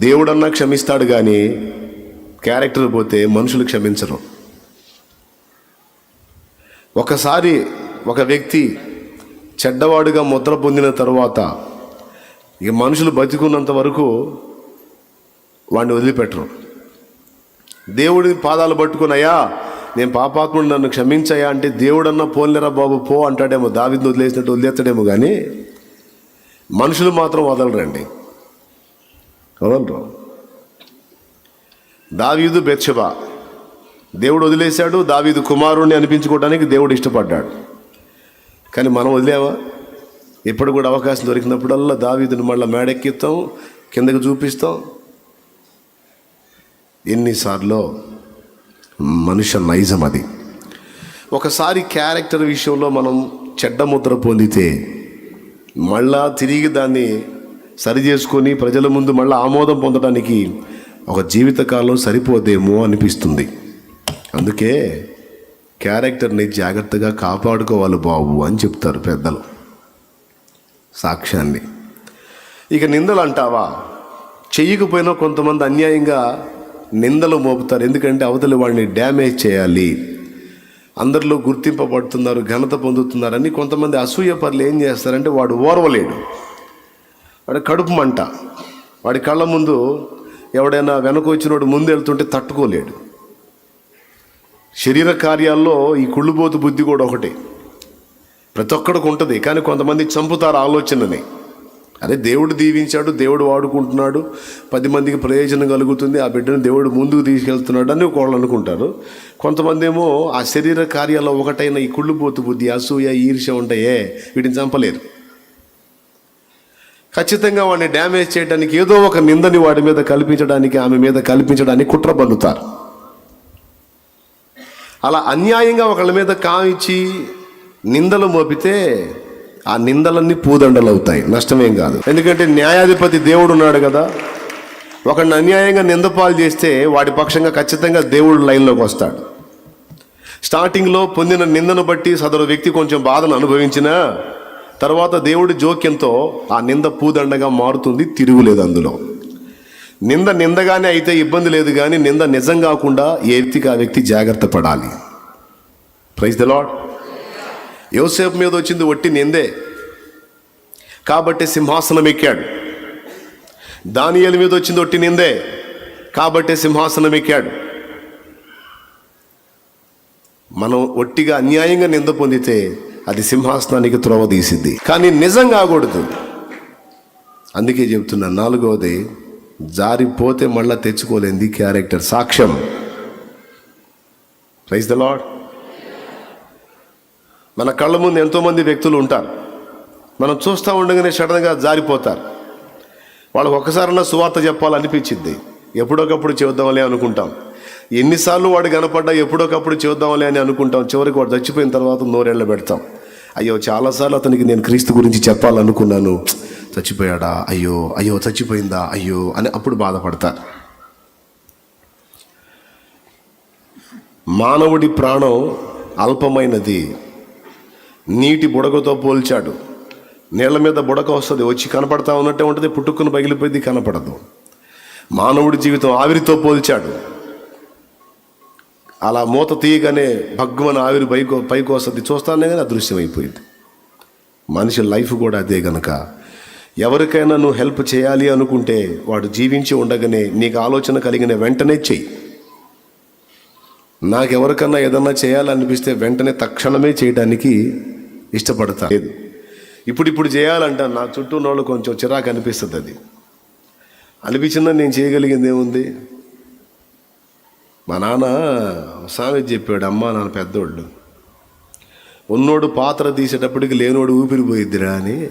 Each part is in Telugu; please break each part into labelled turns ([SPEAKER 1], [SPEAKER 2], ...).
[SPEAKER 1] దేవుడన్నా క్షమిస్తాడు కానీ క్యారెక్టర్ పోతే మనుషులు క్షమించరు. ఒకసారి ఒక వ్యక్తి చెడ్డవాడుగా ముద్ర పొందిన తర్వాత ఇక మనుషులు బతికున్నంత వరకు వాడిని వదిలిపెట్టరు. దేవుడి పాదాలు పట్టుకున్నాయా నేను పాపాత్ముడు నన్ను క్షమించాయా అంటే దేవుడన్నా పోలేరా బాబు పో అంటాడేమో దావిని వదిలేసినట్టు వదిలేస్తాడేమో కానీ మనుషులు మాత్రం వదలరండి. వదలరు దావీదు బెత్షబ. దేవుడు వదిలేశాడు దావీదు కుమారుణ్ణి అనిపించుకోవడానికి దేవుడు ఇష్టపడ్డాడు. కానీ మనం వదిలేవా? ఎప్పుడు కూడా అవకాశం దొరికినప్పుడల్లా దావీదుని మళ్ళీ మేడెక్కిస్తాం కిందకి చూపిస్తాం. ఎన్నిసార్లు మనుష్య నైజం అది. ఒకసారి క్యారెక్టర్ విషయంలో మనం చెడ్డ ముద్ర పొందితే మళ్ళా తిరిగి దాన్ని సరి చేసుకొని ప్రజల ముందు మళ్ళీ ఆమోదం పొందడానికి ఒక జీవితకాలం సరిపోదేమో అనిపిస్తుంది. అందుకే క్యారెక్టర్ని జాగ్రత్తగా కాపాడుకోవాలి బాబు అని చెప్తారు పెద్దలు. సాక్ష్యాన్ని. ఇక నిందలు అంటావా? చేయకపోయినా కొంతమంది అన్యాయంగా నిందలు మోపుతారు. ఎందుకంటే అవతలి వాడిని డ్యామేజ్ చేయాలి. అందరిలో గుర్తింపబడుతున్నారు ఘనత పొందుతున్నారని కొంతమంది అసూయ పనులు ఏం చేస్తారంటే వాడు ఓర్వలేడు. వాడి కడుపు మంట. వాడి కళ్ళ ముందు ఎవడైనా వెనక వచ్చినోడు ముందు వెళ్తుంటే తట్టుకోలేడు. శరీర కార్యాల్లో ఈ కుళ్ళుబోతు బుద్ధి కూడా ఒకటే. ప్రతి ఒక్కడికి ఉంటుంది కానీ కొంతమంది చంపుతారు ఆలోచనని. అరే దేవుడు దీవించాడు దేవుడు వాడుకుంటున్నాడు పది మందికి ప్రయోజనం కలుగుతుంది ఆ బిడ్డను దేవుడు ముందుకు తీసుకెళ్తున్నాడు అని ఒకళ్ళు అనుకుంటారు. కొంతమంది ఏమో ఆ శరీర కార్యాల్లో ఒకటైన ఈ కుళ్ళుబోతు బుద్ధి అసూయ ఈర్ష్య ఉంటాయే వీటిని చంపలేరు. ఖచ్చితంగా వాడిని డ్యామేజ్ చేయడానికి ఏదో ఒక నిందని వాడి మీద కల్పించడానికి ఆమె మీద కల్పించడానికి కుట్ర పన్నుతారు. అలా అన్యాయంగా ఒకళ్ళ మీద కామిచ్చి నిందలు మోపితే ఆ నిందలన్నీ పూదండలు అవుతాయి నష్టమేం కాదు. ఎందుకంటే న్యాయాధిపతి దేవుడు ఉన్నాడు కదా. ఒకడిని అన్యాయంగా నిందపాలు చేస్తే వాడి పక్షంగా ఖచ్చితంగా దేవుడు లైన్లోకి వస్తాడు. స్టార్టింగ్లో పొందిన నిందను బట్టి సదరు వ్యక్తి కొంచెం బాధను అనుభవించినా తర్వాత దేవుడి జోక్యంతో ఆ నింద పూదండగా మారుతుంది తిరుగులేదు అందులో. నింద నిందగానే అయితే ఇబ్బంది లేదు కానీ నింద నిజం కాకుండా ఏ వ్యక్తికి ఆ వ్యక్తి జాగ్రత్త పడాలి. ప్రైజ్ ద లాడ్ యోసేపు మీద వచ్చింది ఒట్టి నిందే. కాబట్టి సింహాసనం ఎక్కాడు. దానియల మీద వచ్చింది ఒట్టి నిందే. కాబట్టి సింహాసనం ఎక్కాడు. మనం ఒట్టిగా అన్యాయంగా నింద పొందితే అది సింహాసనానికి త్రోవ తీసింది కానీ నిజం కాకూడదు అందుకే చెప్తున్నా నాలుగవది జారిపోతే మళ్ళా తెచ్చుకోలేంది క్యారెక్టర్ సాక్ష్యం. ప్రైజ్ ద లాడ్ మన కళ్ళ ముందు ఎంతోమంది వ్యక్తులు ఉంటారు. మనం చూస్తూ ఉండగానే సడన్గా జారిపోతారు. వాళ్ళకు ఒక్కసారన్నా సువార్త చెప్పాలనిపించింది ఎప్పుడొకప్పుడు చెబుదామలే అనుకుంటాం. ఎన్నిసార్లు వాడు కనపడ్డా ఎప్పుడొకప్పుడు చెబుదామలే అని అనుకుంటాం. చివరికి వాడు చచ్చిపోయిన తర్వాత నోరెళ్ళ పెడతాం అయ్యో చాలాసార్లు అతనికి నేను క్రీస్తు గురించి చెప్పాలనుకున్నాను. చచ్చిపోయాడా? అయ్యో అయ్యో చచ్చిపోయిందా? అయ్యో అని అప్పుడు బాధపడతారు మానవుడి ప్రాణం అల్పమైనది. నీటి బుడగతో పోల్చాడు. నీళ్ళ మీద బుడక వస్తుంది వచ్చి కనపడతా ఉన్నట్టే ఉంటుంది పుట్టుకుని పగిలిపోయింది కనపడదు. మానవుడి జీవితం ఆవిరితో పోల్చాడు. అలా మూత తీయగానే భగ్గుమన ఆవిరి పైకో పైకి వస్తుంది చూస్తానే కానీ అదృశ్యం అయిపోయింది మనిషి లైఫ్ కూడా అదే గనక. ఎవరికైనా నువ్వు హెల్ప్ చేయాలి అనుకుంటే వాడు జీవించి ఉండగానే నీకు ఆలోచన కలిగిన వెంటనే చెయ్యి. నాకెవరికన్నా ఏదన్నా చేయాలనిపిస్తే వెంటనే తక్షణమే చేయడానికి ఇష్టపడతా లేదు. ఇప్పుడు ఇప్పుడు చేయాలంట నా చుట్టూ ఉన్న వాళ్ళు కొంచెం చిరాకు అనిపిస్తుంది అది. అనిపించిందని నేను చేయగలిగింది ఏముంది మా నాన్న సామెత చెప్పాడు అమ్మ నాన్న పెద్దోళ్ళు. ఉన్నోడు పాత్ర తీసేటప్పటికి లేనోడు ఊపిరిపోయిద్దిరా అని.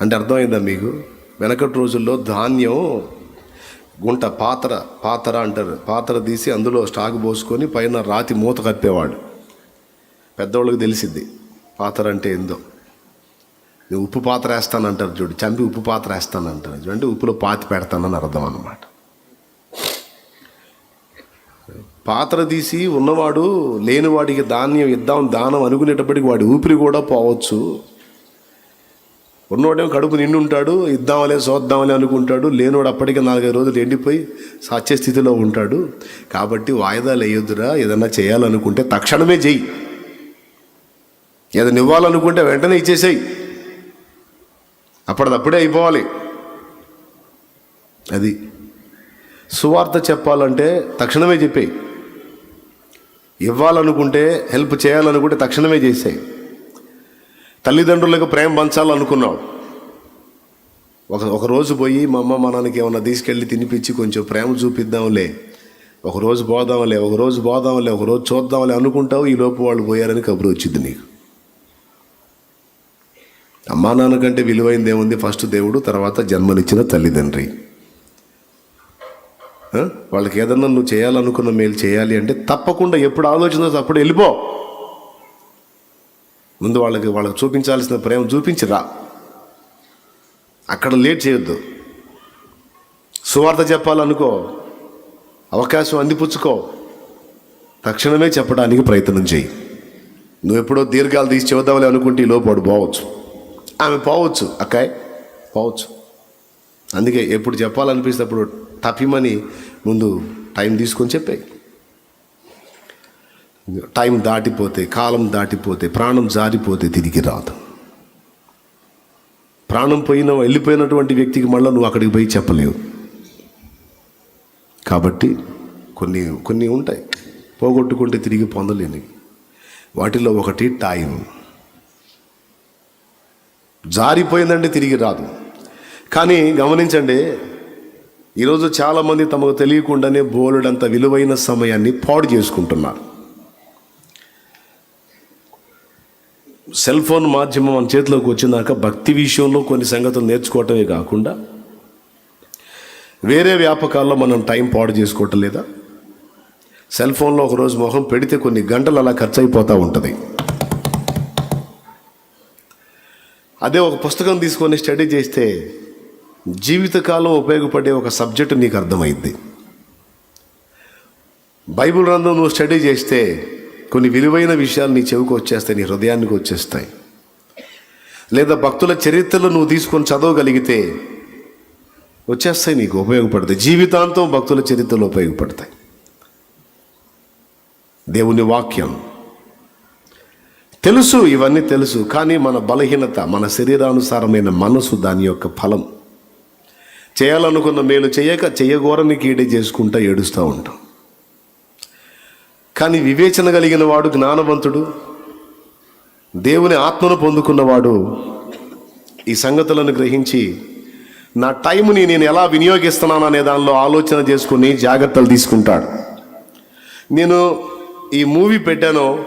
[SPEAKER 1] అంటే అర్థమైందా మీకు? వెనకటి రోజుల్లో ధాన్యం గుంట పాత్ర పాత్ర అంటారు. పాత్ర తీసి అందులో స్టాక్ పోసుకొని పైన రాతి మూత కప్పేవాడు. పెద్దవాళ్ళకి తెలిసిద్ది పాత్ర అంటే ఏందో. ఉప్పు పాత్ర వేస్తానంటారు చూడు చంపి ఉప్పు పాత్ర వేస్తానంటారు చూడు. అంటే ఉప్పులో పాతి పెడతానని అర్థం అన్నమాట. పాత్ర తీసి ఉన్నవాడు లేనివాడికి ధాన్యం ఇద్దాం దానం అనుకునేటప్పటికి వాడి ఊపిరి కూడా పోవచ్చు. ఉన్నవాడేమో కడుపు నిండి ఉంటాడు ఇద్దామలే చూద్దామలే అనుకుంటాడు. లేనివాడు అప్పటికే నాలుగైదు రోజులు ఎండిపోయి సాధ్య స్థితిలో ఉంటాడు. కాబట్టి వాయిదాలు వేయొద్దురా ఏదన్నా చేయాలనుకుంటే తక్షణమే చెయ్యి. ఏదైనా ఇవ్వాలనుకుంటే వెంటనే ఇచ్చేసేయి. అప్పటిదప్పుడే అయిపోవాలి. అది. సువార్త చెప్పాలంటే తక్షణమే చెప్పేయి. ఇవ్వాలనుకుంటే హెల్ప్ చేయాలనుకుంటే తక్షణమే చేసాయి. తల్లిదండ్రులకు ప్రేమ పంచాలనుకున్నావు. ఒక ఒక రోజు పోయి మా అమ్మ మా నాన్నకి ఏమన్నా తీసుకెళ్ళి తినిపించి కొంచెం ప్రేమ చూపిద్దాంలే. ఒక రోజు పోదాంలే ఒకరోజు పోదాంలే ఒక రోజు చూద్దాంలే అనుకుంటావు ఈ లోపు వాళ్ళు పోయారని కబురు వచ్చింది నీకు. అమ్మా నాన్న కంటే విలువైంది ఏముంది ఫస్ట్ దేవుడు తర్వాత జన్మనిచ్చిన తల్లిదండ్రి. వాళ్ళకి ఏదన్నా నువ్వు చేయాలనుకున్న మేలు చేయాలి అంటే తప్పకుండా ఎప్పుడు ఆలోచన అప్పుడు వెళ్ళిపో. ముందు వాళ్ళకి వాళ్ళకి చూపించాల్సిన ప్రేమ చూపించిరా. అక్కడ లేట్ చేయొద్దు. సువార్త చెప్పాలనుకో అవకాశం అందిపుచ్చుకో. తక్షణమే చెప్పడానికి ప్రయత్నం చేయి. నువ్వు ఎప్పుడో దీర్ఘాలు తీసి చెబుదామని అనుకుంటే ఈ లోపాడు పోవచ్చు. ఆమె పోవచ్చు అక్కాయ్. పోవచ్చు. అందుకే ఎప్పుడు చెప్పాలనిపిస్తే అప్పుడు తప్పిమని ముందు టైం తీసుకొని చెప్పాయి టైం దాటిపోతే కాలం దాటిపోతే ప్రాణం జారిపోతే తిరిగి రాదు. ప్రాణం పోయిన వెళ్ళిపోయినటువంటి వ్యక్తికి మళ్ళీ నువ్వు అక్కడికి పోయి చెప్పలేవు. కాబట్టి కొన్ని కొన్ని ఉంటాయి. పోగొట్టుకుంటే తిరిగి పొందలేనివి. వాటిలో ఒకటి టైం. జారిపోయిందంటే తిరిగి రాదు. కానీ గమనించండి ఈరోజు చాలామంది తమకు తెలియకుండానే బోలెడంత విలువైన సమయాన్ని పాడు చేసుకుంటున్నారు. సెల్ ఫోన్ మాధ్యమం మన చేతిలోకి వచ్చినాక భక్తి విషయంలో కొన్ని సంగతులు నేర్చుకోవటమే కాకుండా వేరే వ్యాపకాల్లో మనం టైం పాడు చేసుకోవటం లేదా? సెల్ ఫోన్లో ఒకరోజు మొహం పెడితే కొన్ని గంటలు అలా ఖర్చు అయిపోతూ ఉంటుంది. అదే ఒక పుస్తకం తీసుకొని స్టడీ చేస్తే జీవితకాలం ఉపయోగపడే ఒక సబ్జెక్టు నీకు అర్థమైంది. బైబిల్ గ్రంథం నువ్వు స్టడీ చేస్తే కొన్ని విలువైన విషయాలు నీ చెవికి వచ్చేస్తాయి నీ హృదయానికి వచ్చేస్తాయి. లేదా భక్తుల చరిత్రలు నువ్వు తీసుకొని చదవగలిగితే వచ్చేస్తాయి నీకు ఉపయోగపడతాయి. జీవితాంతం భక్తుల చరిత్రలు ఉపయోగపడతాయి. దేవుని వాక్యం. తెలుసు ఇవన్నీ తెలుసు కానీ మన బలహీనత మన శరీరానుసారమైన మనసు దాని యొక్క ఫలం. చేయాలనుకున్న మేలు చేయక చేయగోరని కీడి చేసుకుంటా ఏడుస్తూ ఉంటాం. కానీ వివేచన కలిగిన వాడు జ్ఞానవంతుడు దేవుని ఆత్మను పొందుకున్నవాడు ఈ సంగతులను గ్రహించి నా టైంని నేను ఎలా వినియోగిస్తున్నాను అనే దానిలో ఆలోచన చేసుకుని జాగ్రత్తలు తీసుకుంటాడు. నేను ఈ మూవీ పెట్టాను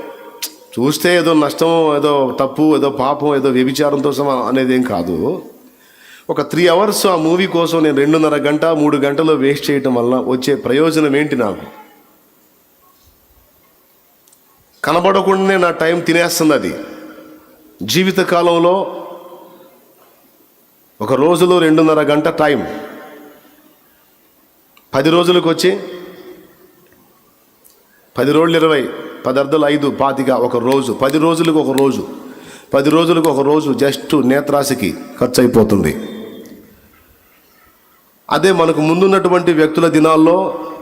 [SPEAKER 1] చూస్తే ఏదో నష్టం ఏదో తప్పు ఏదో పాపం ఏదో వ్యభిచారంతో సమా అనేది ఏం కాదు. ఒక త్రీ అవర్స్ ఆ మూవీ కోసం నేను రెండున్నర గంట మూడు గంటలు వేస్ట్ చేయటం వల్ల వచ్చే ప్రయోజనం ఏంటి నాకు? కనబడకుండానే నా టైం తినేస్తుంది అది. జీవితకాలంలో ఒక రోజులో రెండున్నర గంట టైం పది రోజులకు వచ్చి పది రోజులు ఇరవై పది అర్ధలు ఐదు పాతిక ఒక రోజు. పది రోజులకు ఒక రోజు. పది రోజులకు ఒక రోజు జస్ట్ నేత్రాశకి ఖర్చు అయిపోతుంది. అదే మనకు ముందున్నటువంటి వ్యక్తుల దినాల్లో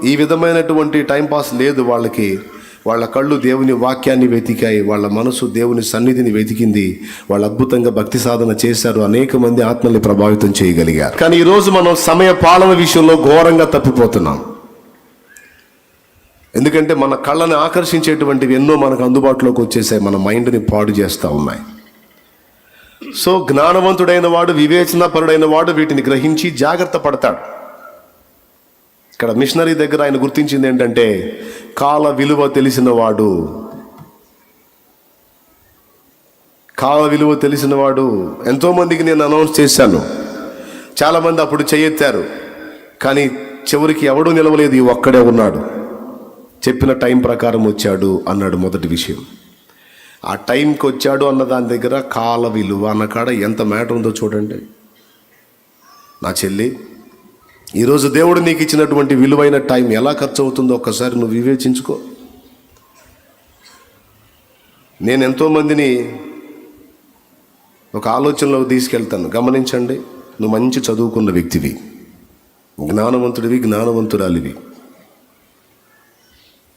[SPEAKER 1] ఈ విధమైనటువంటి టైంపాస్ లేదు వాళ్ళకి. వాళ్ళ కళ్ళు దేవుని వాక్యాన్ని వెతికాయి వాళ్ళ మనసు దేవుని సన్నిధిని వెతికింది వాళ్ళు అద్భుతంగా భక్తి సాధన చేశారు అనేక మంది ఆత్మల్ని ప్రభావితం చేయగలిగారు. కానీ ఈరోజు మనం సమయ పాలన విషయంలో ఘోరంగా తప్పిపోతున్నాం. ఎందుకంటే మన కళ్ళని ఆకర్షించేటువంటివి ఎన్నో మనకు అందుబాటులోకి వచ్చేసాయి మన మైండ్ని పాడు చేస్తూ ఉన్నాయి. సో జ్ఞానవంతుడైన వాడు వివేచనాపరుడైన వాడు వీటిని గ్రహించి జాగ్రత్త పడతాడు. ఇక్కడ మిషనరీ దగ్గర ఆయన గుర్తించింది ఏంటంటే కాల విలువ తెలిసిన వాడు కాల విలువ తెలిసిన వాడు. ఎంతోమందికి నేను అనౌన్స్ చేశాను. చాలామంది అప్పుడు చేయెత్తారు కానీ చివరికి ఎవడూ నిలవలేదు ఒక్కడే ఉన్నాడు. చెప్పిన టైం ప్రకారం వచ్చాడు అన్నాడు మొదటి విషయం. ఆ టైంకి వచ్చాడు అన్న దాని దగ్గర కాల విలువ అన్న కాడ ఎంత మ్యాటర్ ఉందో చూడండి. నా చెల్లి ఈరోజు దేవుడు నీకు ఇచ్చినటువంటి విలువైన టైం ఎలా ఖర్చు అవుతుందో ఒక్కసారి నువ్వు వివేచించుకో. నేను ఎంతోమందిని ఒక ఆలోచనలోకి తీసుకెళ్తాను. గమనించండి నువ్వు మంచి చదువుకున్న వ్యక్తివి జ్ఞానవంతుడివి జ్ఞానవంతురాలివి.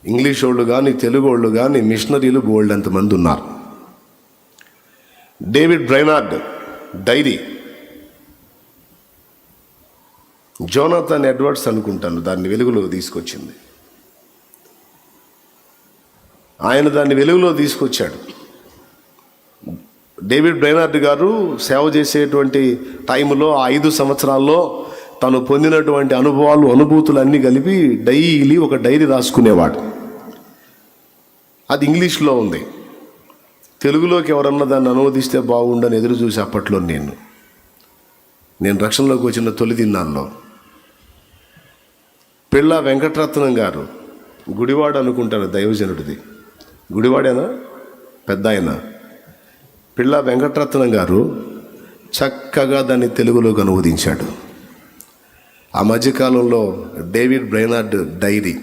[SPEAKER 1] ఇంగ్లీష్ వాళ్ళు కానీ తెలుగు వాళ్ళు కానీ మిషనరీలు బోల్డ్ అంతమంది ఉన్నారు. David Brainerd diary. Jonathan Edwards అనుకుంటాను దాన్ని వెలుగులో తీసుకొచ్చింది. ఆయన దాన్ని వెలుగులో తీసుకొచ్చాడు. డేవిడ్ బ్రైనార్డ్ గారు సేవ చేసేటువంటి టైంలో ఐదు సంవత్సరాల్లో తను పొందినటువంటి అనుభవాలు అనుభూతులు అన్నీ కలిపి డైలీ ఒక డైరీ రాసుకునేవాడు. అది ఇంగ్లీష్లో ఉంది. తెలుగులోకి ఎవరన్నా దాన్ని అనువదిస్తే బాగుండని ఎదురు చూసి అప్పట్లో నేను. నేను రక్షణలోకి వచ్చిన తొలి దినాల్లో. పిళ్ళ వెంకటరత్నం గారు గుడివాడు అనుకుంటాను దైవజనుడిది. గుడివాడేనా? పెద్ద ఆయన. పిళ్ళ వెంకటరత్నం గారు చక్కగా దాన్ని తెలుగులోకి అనువదించాడు. ఆ మధ్యకాలంలో David Brainerd diary.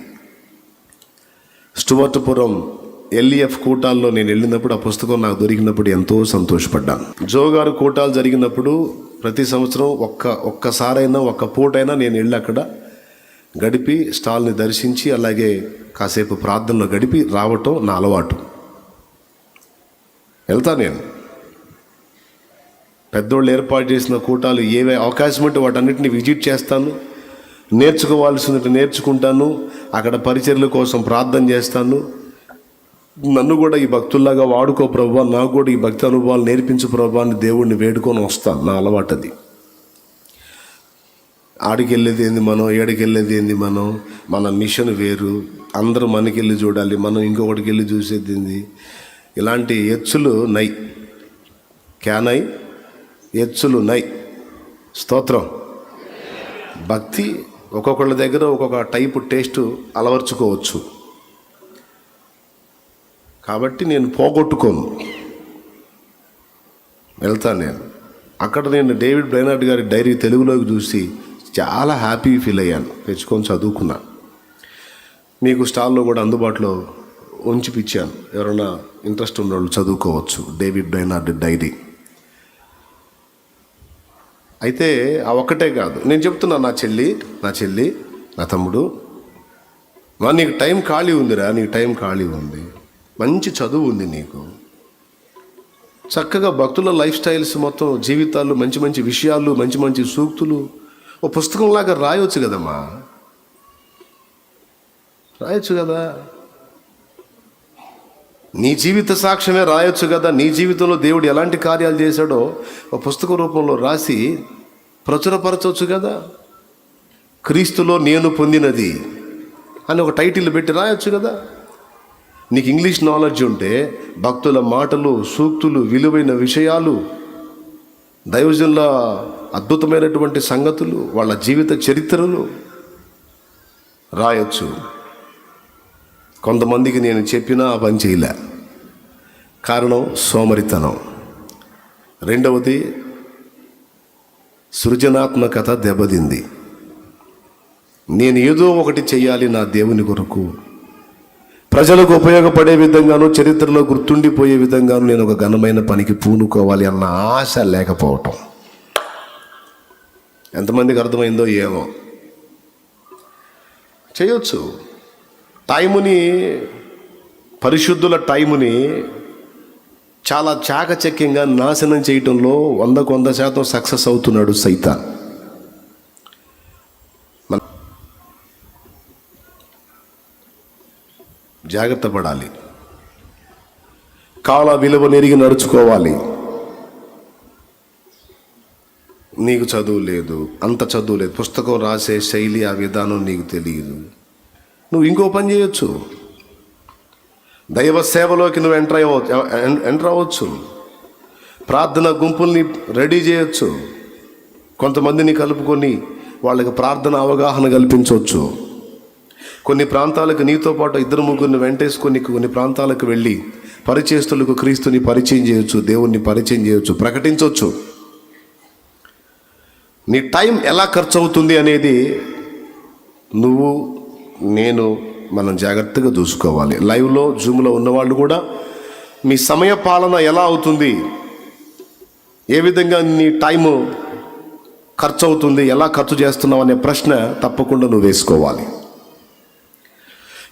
[SPEAKER 1] Stuartpuram LEF కూటాల్లో నేను వెళ్ళినప్పుడు ఆ పుస్తకం నాకు దొరికినప్పుడు ఎంతో సంతోషపడ్డాను. జో గారు కూటాలు జరిగినప్పుడు ప్రతి సంవత్సరం ఒక్క ఒక్కసారైనా ఒక్క పూటైనా నేను వెళ్ళి అక్కడ గడిపి స్టాల్ని దర్శించి అలాగే కాసేపు ప్రార్థనలో గడిపి రావటం నా అలవాటు. వెళ్తా నేను. పెద్దోళ్ళు ఏర్పాటు చేసిన కూటాలు ఏవే అవకాశం ఉంటే వాటన్నిటిని విజిట్ చేస్తాను. నేర్చుకోవాల్సినట్టు నేర్చుకుంటాను. అక్కడ పరిచర్ల కోసం ప్రార్థన చేస్తాను. నన్ను కూడా ఈ భక్తుల్లాగా వాడుకో ప్రభా. నాకు కూడా ఈ భక్తి అనుభవాలు నేర్పించు ప్రభా అని దేవుడిని వేడుకొని వస్తాను నా అలవాటు అది ఆడికి వెళ్ళేది ఏంది మనం? ఏడికి వెళ్ళేది ఏంది మనం? మన మిషన్ వేరు. అందరూ మనకెళ్ళి చూడాలి. మనం ఇంకొకటికి వెళ్ళి చూసేది ఏంది? ఇలాంటి ఎచ్చులు నై. క్యాన్ ఎచ్చులు నై స్తోత్రం. భక్తి ఒక్కొక్కళ్ళ దగ్గర ఒక్కొక్క టైపు టేస్ట్ అలవర్చుకోవచ్చు. కాబట్టి నేను పోగొట్టుకోను. వెళ్తాను నేను. అక్కడ నేను డేవిడ్ బ్రైనార్డ్ గారి డైరీ తెలుగులోకి చూసి చాలా హ్యాపీ ఫీల్ అయ్యాను. తెచ్చుకొని చదువుకున్నా. మీకు స్టాల్లో కూడా అందుబాటులో ఉంచిపిచ్చాను. ఎవరైనా ఇంట్రెస్ట్ ఉన్నోళ్ళు చదువుకోవచ్చు. David Brainerd diary. అయితే ఆ ఒక్కటే కాదు. నేను చెప్తున్నా నా చెల్లి నా చెల్లి నా తమ్ముడు మా నీకు టైం ఖాళీ ఉందిరా నీకు టైం ఖాళీ ఉంది. మంచి చదువు ఉంది నీకు. చక్కగా భక్తుల లైఫ్ స్టైల్స్ మొత్తం జీవితాలు మంచి మంచి విషయాలు మంచి మంచి సూక్తులు ఓ పుస్తకంలాగా రాయొచ్చు కదమ్మా. రాయొచ్చు కదా. నీ జీవిత సాక్ష్యమే రాయొచ్చు కదా. నీ జీవితంలో దేవుడు ఎలాంటి కార్యాలు చేశాడో ఒక పుస్తక రూపంలో రాసి ప్రచురపరచవచ్చు కదా. క్రీస్తులో నేను పొందినది అని ఒక టైటిల్ పెట్టి రాయొచ్చు కదా. నీకు ఇంగ్లీష్ నాలెడ్జ్ ఉంటే భక్తుల మాటలు సూక్తులు విలువైన విషయాలు దైవజనుల అద్భుతమైనటువంటి సంగతులు వాళ్ళ జీవిత చరిత్రలు రాయొచ్చు. కొంతమందికి నేను చెప్పినా ఆ పని చేయలే. కారణం సోమరితనం. రెండవది సృజనాత్మకత దెబ్బతింది. నేను ఏదో ఒకటి చేయాలి నా దేవుని కొరకు. ప్రజలకు ఉపయోగపడే విధంగాను చరిత్రలో గుర్తుండిపోయే విధంగాను నేను ఒక ఘనమైన పనికి పూనుకోవాలి అన్న ఆశ లేకపోవటం. ఎంతమందికి అర్థమైందో ఏమో. చేయొచ్చు. టైముని పరిశుద్ధుల టైముని చాలా చాకచక్యంగా నాశనం చేయటంలో వందకు వంద శాతం సక్సెస్ అవుతున్నాడు సైతాన్. జాగ్రత్త పడాలి. కాల విలువ నెరిగి నడుచుకోవాలి. నీకు చదువు లేదు అంత చదువు లేదు. పుస్తకం రాసే శైలి ఆ విధానం నీకు తెలియదు. నువ్వు ఇంకో పని చేయొచ్చు. దైవ సేవలోకి నువ్వు ఎంటర్ అవ్వచ్చు ఎంటర్ అవ్వచ్చు. ప్రార్థన గుంపుల్ని రెడీ చేయొచ్చు. కొంతమందిని కలుపుకొని వాళ్ళకి ప్రార్థన అవగాహన కల్పించవచ్చు. కొన్ని ప్రాంతాలకు నీతో పాటు ఇద్దరు ముగ్గురిని వెంటేసుకొని కొన్ని ప్రాంతాలకు వెళ్ళి పరిచయస్తులకు క్రీస్తుని పరిచయం చేయొచ్చు దేవుణ్ణి పరిచయం చేయొచ్చు ప్రకటించవచ్చు నీ టైం ఎలా ఖర్చు అవుతుంది అనేది నువ్వు నేను మనం జాగ్రత్తగా చూసుకోవాలి. లైవ్లో జూమ్లో ఉన్నవాళ్ళు కూడా మీ సమయ పాలన ఎలా అవుతుంది? ఏ విధంగా నీ టైము ఖర్చు అవుతుంది? ఎలా ఖర్చు చేస్తున్నావు? అనే ప్రశ్న తప్పకుండా నువ్వు వేసుకోవాలి.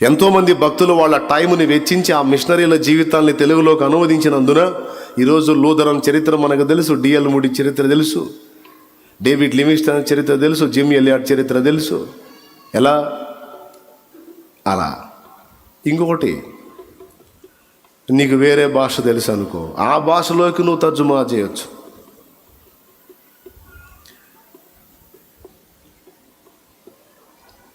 [SPEAKER 1] ఎంతోమంది భక్తులు వాళ్ళ టైముని వెచ్చించి ఆ మిషనరీల జీవితాల్ని తెలుగులోకి అనువదించినందున ఈరోజు లూథరన్ చరిత్ర మనకు తెలుసు డిఎల్ మూడి చరిత్ర తెలుసు డేవిడ్ లివింగ్స్టన్ చరిత్ర తెలుసు జిమ్ ఎలియాడ్ చరిత్ర తెలుసు. ఎలా? అలా. ఇంకొకటి నీకు వేరే భాష తెలుసు అనుకో ఆ భాషలోకి నువ్వు తర్జుమా చేయొచ్చు.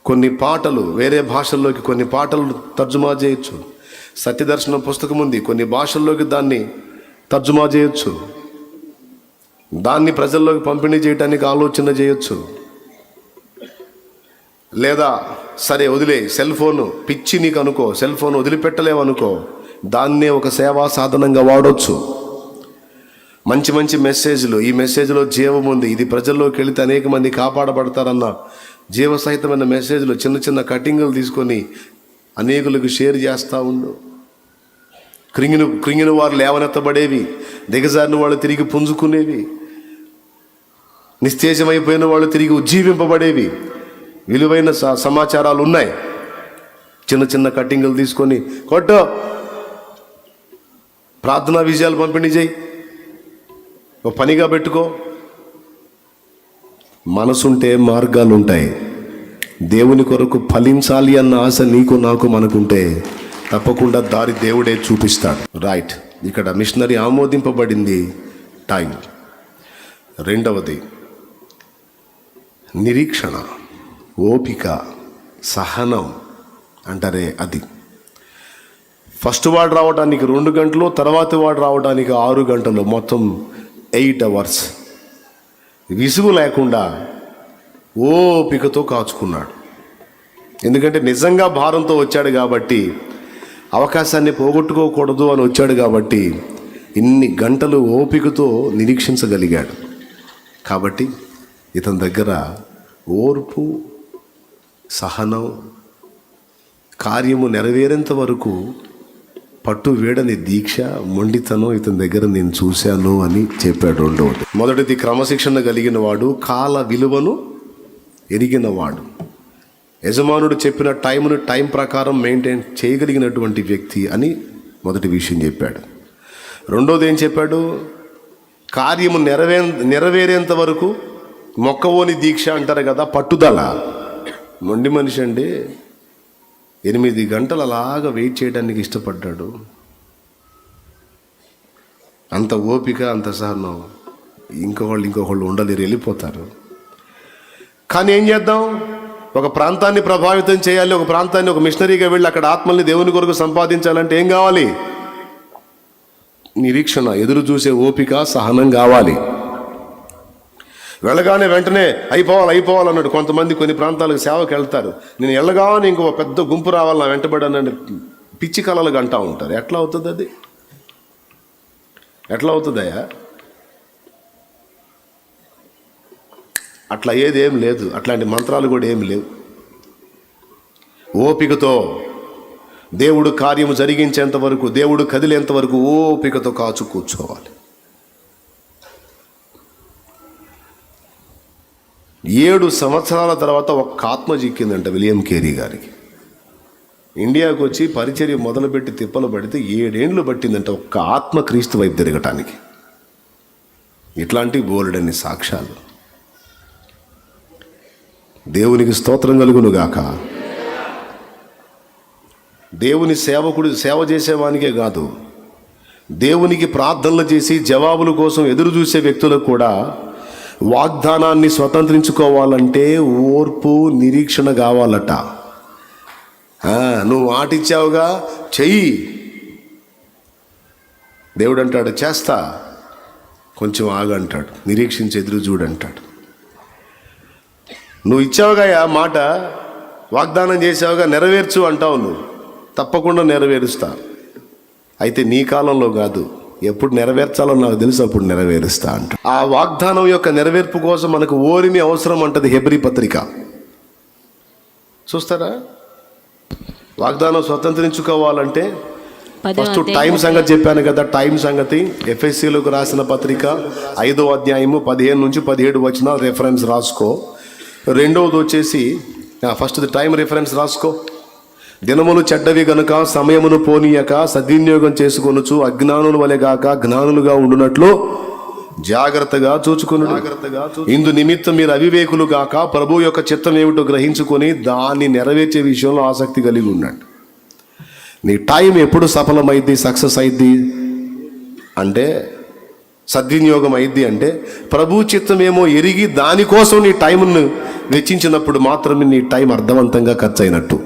[SPEAKER 1] కొన్ని పాటలు వేరే భాషల్లోకి కొన్ని పాటలు తర్జుమా చేయొచ్చు. సత్యదర్శనం పుస్తకం ఉంది కొన్ని భాషల్లోకి దాన్ని తర్జుమా చేయొచ్చు. దాన్ని ప్రజల్లోకి పంపిణీ చేయడానికి ఆలోచన చేయొచ్చు. లేదా సరే వదిలే సెల్ ఫోన్ పిచ్చి నీకు అనుకో సెల్ ఫోన్ వదిలిపెట్టలేవు అనుకో దాన్నే ఒక సేవా సాధనంగా వాడొచ్చు. మంచి మంచి మెసేజ్లు ఈ మెసేజ్లో జీవం ఉంది ఇది ప్రజల్లోకి వెళితే అనేక మంది కాపాడబడతారన్న జీవసహితమైన మెసేజ్లు చిన్న చిన్న కటింగులు తీసుకొని అనేకులకు షేర్ చేస్తూ ఉండు. కృంగిన క్రింగిన వారు లేవనెత్తబడేవి దిగజారిన వాళ్ళు తిరిగి పుంజుకునేవి నిస్తేజమైపోయిన వాళ్ళు తిరిగి ఉజ్జీవింపబడేవి. విలువైన స- సమాచారాలు ఉన్నాయి చిన్న చిన్న కట్టింగులు తీసుకొని కొట్టు. ప్రార్థనా విజయాలు పంపిణీ చేయి. ఒక పనిగా పెట్టుకో. మనసుంటే మార్గాలు ఉంటాయి దేవుని కొరకు ఫలించాలి అన్న ఆశ నీకు నాకు మనకుంటే తప్పకుండా దారి దేవుడే చూపిస్తాడు. రైట్. ఇక్కడ మిషనరీ ఆమోదింపబడింది టైం. రెండవది నిరీక్షణ. ఓపిక సహనం అంటారే అది. ఫస్ట్ వాడు రావడానికి రెండు గంటలు తర్వాత వాడు రావడానికి ఆరు గంటలు మొత్తం ఎయిట్ అవర్స్. విసుగు లేకుండా ఓపికతో కాచుకున్నాడు. ఎందుకంటే నిజంగా భారంతో వచ్చాడు కాబట్టి అవకాశాన్ని పోగొట్టుకోకూడదు అని వచ్చాడు కాబట్టి ఇన్ని గంటలు ఓపికతో నిరీక్షించగలిగాడు. కాబట్టి ఇతని దగ్గర ఓర్పు సహనం కార్యము నెరవేరేంత వరకు పట్టు వేడని దీక్ష మొండితనం ఇతని దగ్గర నేను చూశాను అని చెప్పాడు రెండవది. మొదటిది క్రమశిక్షణ కలిగిన వాడు కాల విలువను ఎరిగినవాడు. యజమానుడు చెప్పిన టైంను టైం ప్రకారం మెయింటైన్ చేయగలిగినటువంటి వ్యక్తి అని మొదటి విషయం చెప్పాడు. రెండోది ఏం చెప్పాడు? కార్యము నెరవే నెరవేరేంత వరకు మొక్కవోని దీక్ష అంటారు కదా పట్టుదల. మొండి మనిషి అండి. ఎనిమిది గంటలు అలాగా వెయిట్ చేయడానికి ఇష్టపడ్డాడు. అంత ఓపిక అంత సహనం. ఇంకొకళ్ళు ఇంకొకళ్ళు ఉండలేరు వెళ్ళిపోతారు. కానీ ఏం చేద్దాం? ఒక ప్రాంతాన్ని ప్రభావితం చేయాలి ఒక ప్రాంతాన్ని ఒక మిషనరీగా వెళ్ళి అక్కడ ఆత్మల్ని దేవుని కొరకు సంపాదించాలంటే ఏం కావాలి? నిరీక్షణ ఎదురు చూసే ఓపిక సహనం కావాలి. వెళ్ళగానే వెంటనే అయిపోవాలి అయిపోవాలి అన్నాడు. కొంతమంది కొన్ని ప్రాంతాలకు సేవకు వెళ్తారు. నేను వెళ్ళగానే ఇంకో పెద్ద గుంపు రావాలి నా వెంటబడి పిచ్చి కళలు అంటూ ఉంటారు. ఎట్లా అవుతుంది అది? ఎట్లా అవుతుందయ్యా? అట్లా ఏది ఏం లేదు. అట్లాంటి మంత్రాలు కూడా ఏమి లేవు. ఓపికతో దేవుడు కార్యము జరిగించేంత వరకు దేవుడు కదిలేంత వరకు ఓపికతో కాచు కూర్చోవాలి. ఏడు సంవత్సరాల తర్వాత ఒక్క ఆత్మ చిక్కిందంట విలియం కేరీ గారికి. ఇండియాకు వచ్చి పరిచర్య మొదలుపెట్టి తిప్పలు పడితే ఏడేండ్లు పట్టిందంట ఒక్క ఆత్మ క్రీస్తు వైపు తిరగటానికి. ఇట్లాంటి బోలెడన్ని సాక్ష్యాలు. దేవునికి స్తోత్రం కలుగునుగాక. దేవుని సేవకుడు సేవ చేసేవానికే కాదు దేవునికి ప్రార్థనలు చేసి జవాబుల కోసం ఎదురు చూసే వ్యక్తులకు కూడా వాగ్దానాన్ని స్వతంత్రించుకోవాలంటే ఓర్పు నిరీక్షణ కావాలట. నువ్వు ఆటిచ్చావుగా చెయ్యి. దేవుడు అంటాడు చేస్తా. కొంచెం ఆగంటాడు నిరీక్షించి ఎదురు చూడంటాడు. నువ్వు ఇచ్చావుగా ఆ మాట వాగ్దానం చేసావుగా నెరవేర్చు అంటావు నువ్వు. తప్పకుండా నెరవేరుస్తా. అయితే నీ కాలంలో కాదు. ఎప్పుడు నెరవేర్చాలో నాకు తెలుసు అప్పుడు నెరవేరుస్తా అంట. ఆ వాగ్దానం యొక్క నెరవేర్పు కోసం మనకు ఓరిమి అవసరం అంటది హెబ్రి పత్రిక. చూస్తారా? వాగ్దానం స్వతంత్రించుకోవాలంటే ఫస్ట్ టైం సంగతి చెప్పాను కదా టైం సంగతి. ఎఫ్ఎస్సీలకు రాసిన పత్రిక ఐదో అధ్యాయము పదిహేను నుంచి పదిహేడు వచ్చిన రెఫరెన్స్ రాసుకో. రెండవది వచ్చేసి ఫస్ట్ టైం రిఫరెన్స్ రాసుకో. దినములు చెడ్డవి గనుక సమయమును పోనీయక సద్వినియోగం చేసుకొనుచు అజ్ఞానుల వలె గాక జ్ఞానులుగా ఉండునట్లు జాగ్రత్తగా చూచుకును ఇందు నిమిత్తం మీరు అవివేకులు గాక ప్రభు యొక్క చిత్తం ఏమిటో గ్రహించుకొని దాన్ని నెరవేర్చే విషయంలో ఆసక్తి కలిగి ఉండండి. నీ టైం ఎప్పుడు సఫలమైద్ది సక్సెస్ అయిద్ది అంటే సద్వినియోగం అయిద్ది అంటే ప్రభు చిత్తం ఏమో ఎరిగి దానికోసం నీ టైంను వెచ్చించినప్పుడు మాత్రమే నీ టైం అర్థవంతంగా ఖర్చు అయినట్టు